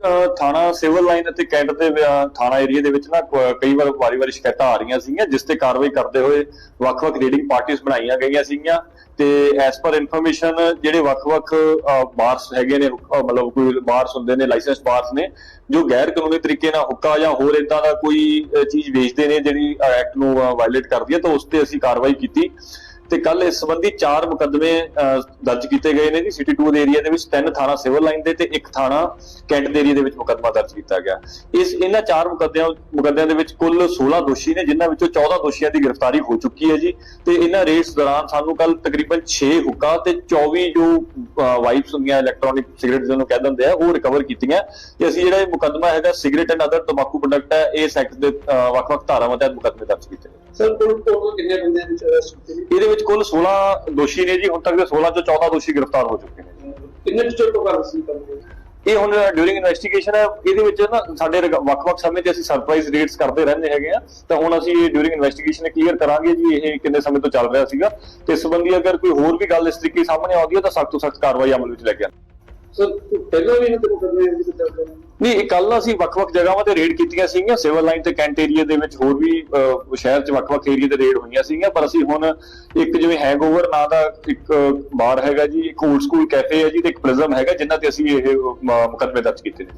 ਥਾਣਾ civil line ਅਤੇ cantt ਦੇ ਥਾਣਾ ਏਰੀਆ ਦੇ ਵਿੱਚ ਨਾ ਕਈ ਵਾਰ ਵਾਰੀ-ਵਾਰੀ ਸ਼ਿਕਾਇਤਾਂ ਆ ਰਹੀਆਂ ਸੀਗੀਆਂ, ਜਿਸ ਤੇ ਕਾਰਵਾਈ ਕਰਦੇ ਹੋਏ ਵੱਖ-ਵੱਖ ਰੀਡਿੰਗ ਪਾਰਟੀਆਂ ਬਣਾਈਆਂ ਗਈਆਂ ਸੀਗੀਆਂ। ਤੇ ਐਸ ਪਰ ਇਨਫੋਰਮੇਸ਼ਨ ਜਿਹੜੇ ਵੱਖ-ਵੱਖ ਬਾਰਸ ਹੈਗੇ ਨੇ ਮਤਲਬ ਕੋਈ ਬਾਰਸ ਹੁੰਦੇ ਨੇ, ਲਾਇਸੈਂਸ ਬਾਰਸ ਨੇ, ਜੋ ਗੈਰ ਕਾਨੂੰਨੀ ਤਰੀਕੇ ਨਾਲ ਹੁੱਕਾ ਜਾਂ ਹੋਰ ਇਦਾਂ ਦਾ ਕੋਈ ਚੀਜ਼ ਵੇਚਦੇ ਨੇ, ਜਿਹੜੀ ਐਕਟ ਨੂੰ ਵਾਇਲੇਟ ਕਰਦੀ ਹੈ, ਤਾਂ ਉਸ ਤੇ ਅਸੀਂ ਕਾਰਵਾਈ ਕੀਤੀ। ਤੇ ਕੱਲ ਇਸ ਸੰਬੰਧੀ ਚਾਰ ਮੁਕੱਦਮੇ ਦਰਜ ਕੀਤੇ ਗਏ ਨੇ ਜੀ। ਸਿਟੀ 2 ਦੇ ਏਰੀਆ ਦੇ ਵਿੱਚ ਤਿੰਨ ਥਾਣਾ ਸਿਵਲ ਲਾਈਨ ਦੇ ਤੇ ਇੱਕ ਥਾਣਾ ਕੈਂਟ ਦੇ ਏਰੀਆ ਦੇ ਵਿੱਚ ਮੁਕੱਦਮਾ ਦਰਜ ਕੀਤਾ ਗਿਆ। ਇਸ, ਇਹਨਾਂ ਚਾਰ ਮੁਕੱਦਮਿਆਂ ਮੁਕੱਦਮਿਆਂ ਦੇ ਵਿੱਚ ਕੁੱਲ 16 ਦੋਸ਼ੀ ਨੇ, ਜਿਨ੍ਹਾਂ ਵਿੱਚੋਂ 14 ਦੋਸ਼ੀਆਂ ਦੀ ਗ੍ਰਿਫਤਾਰੀ ਹੋ ਚੁੱਕੀ ਹੈ ਜੀ। ਤੇ ਇਹਨਾਂ ਰੇਟਸ ਦੌਰਾਨ ਸਾਨੂੰ ਕੱਲ ਤਕਰੀਬਨ 6 ਹੁੱਕਾ ਤੇ 24 ਜੋ ਵਾਈਪਸ ਹੁੰਦੀਆਂ ਇਲੈਕਟ੍ਰੋਨਿਕ ਸਿਗਰਟ ਜਿਹਨੂੰ ਕਹਿ ਦਿੰਦੇ ਆ, ਉਹ ਰਿਕਵਰ ਕੀਤੀਆਂ। ਤੇ ਅਸੀਂ ਜਿਹੜਾ ਇਹ ਮੁਕੱਦਮਾ ਹੈਗਾ ਸਿਗਰਟ ਐਂਡ ਅਦਰ ਤੰਬਾਕੂ ਪ੍ਰੋਡਕਟ ਹੈ, ਇਸ ਐਕਟ ਦੇ ਵੱਖ-ਵੱਖ ਧਾਰਾਵਾਂ ਤਹਿਤ ਮੁਕੱਦਮੇ ਦਰਜ ਕੀਤੇ ਨੇ। ਸਰ ਟੋਟਲ ਟੋਟਲ ਕਿੰਨੇ ਬੰਦੇ ਵਿੱਚ ਅਰੈਸਟ ਕੀਤੇ ਗਏ? ਇਹਦੇ ਵਿੱਚ ਕੁੱਲ 16 ਦੋਸ਼ੀ ਨੇ ਜੀ ਹੁਣ ਤੱਕ ਦੇ 16 ਚੋਂ 14 ਦੋਸ਼ੀ ਗ੍ਰਿਫਤਾਰ ਹੋ ਚੁੱਕੇ ਨੇ ਕਿੰਨੇ ਚਿਰ ਤੋਂ ਕਰ ਸੀ ਕਰਦੇ ਇਹ ਹੁਣ ਡਿਊਰਿੰਗ ਇਨਵੈਸਟੀਗੇਸ਼ਨ ਹੈ ਇਹਦੇ ਵਿੱਚ ਨਾ ਸਾਡੇ ਵੱਖ-ਵੱਖ ਸਮੇਂ ਤੇ ਅਸੀਂ ਸਰਪ੍ਰਾਈਜ਼ ਰੇਡਸ ਕਰਦੇ ਰਹਿੰਦੇ ਹੈਗੇ ਆ। ਤਾਂ ਹੁਣ ਅਸੀਂ ਇਹ ਡਿਊਰਿੰਗ ਇਨਵੈਸਟੀਗੇਸ਼ਨ ਕਲੀਅਰ ਕਰਾਂਗੇ ਜੀ ਇਹ ਕਿੰਨੇ ਸਮੇਂ ਤੋਂ ਚੱਲ ਰਿਹਾ ਸੀਗਾ। ਤੇ ਇਸ ਸੰਬੰਧੀ ਅਗਰ ਕੋਈ ਹੋਰ ਵੀ ਗੱਲ ਇਸ ਤਰੀਕੇ ਸਾਹਮਣੇ ਆਉਂਦੀ ਹੈ ਤਾਂ ਸਖਤ ਤੋਂ ਸਖਤ ਕਾਰਵਾਈ ਅਮਲ ਵਿੱਚ ਲੈ ਕੇ ਆਵਾਂਗੇ ਸਰ ਪਹਿਲਾਂ ਵੀ ਇਹਨਾਂ ਤੇ ਮੁਕੱਦਮੇ ਵਿੱਚ ਚੱਲਦੇ ਨੇ ਨਹੀਂ ਇਹ ਕੱਲ ਅਸੀਂ ਵੱਖ-ਵੱਖ ਜਗ੍ਹਾਵਾਂ ਤੇ ਰੇਡ ਕੀਤੀਆਂ ਸੀਗੀਆਂ। ਸਿਵਲ ਲਾਈਨ ਤੇ ਕੈਂਟ ਏਰੀਆ ਦੇ ਵਿੱਚ ਹੋਰ ਵੀ ਅਹ, ਸ਼ਹਿਰ 'ਚ ਵੱਖ-ਵੱਖ ਏਰੀਆ ਤੇ ਰੇਡ ਹੋਈਆਂ ਸੀਗੀਆਂ। ਪਰ ਅਸੀਂ ਹੁਣ ਇੱਕ ਜਿਵੇਂ ਹੈਂਗਓਵਰ ਨਾਂ ਦਾ ਇੱਕ ਬਾਰ ਹੈਗਾ ਜੀ ਇੱਕ ਓਲਡ ਸਕੂਲ ਕੈਫੇ ਹੈ ਜੀ ਤੇ ਇੱਕ ਪ੍ਰਿਜ਼ਮ ਹੈਗਾ ਜਿਨ੍ਹਾਂ ਤੇ ਅਸੀਂ ਇਹ ਅਹ, ਮੁਕੱਦਮੇ ਦਰਜ ਕੀਤੇ ਨੇ।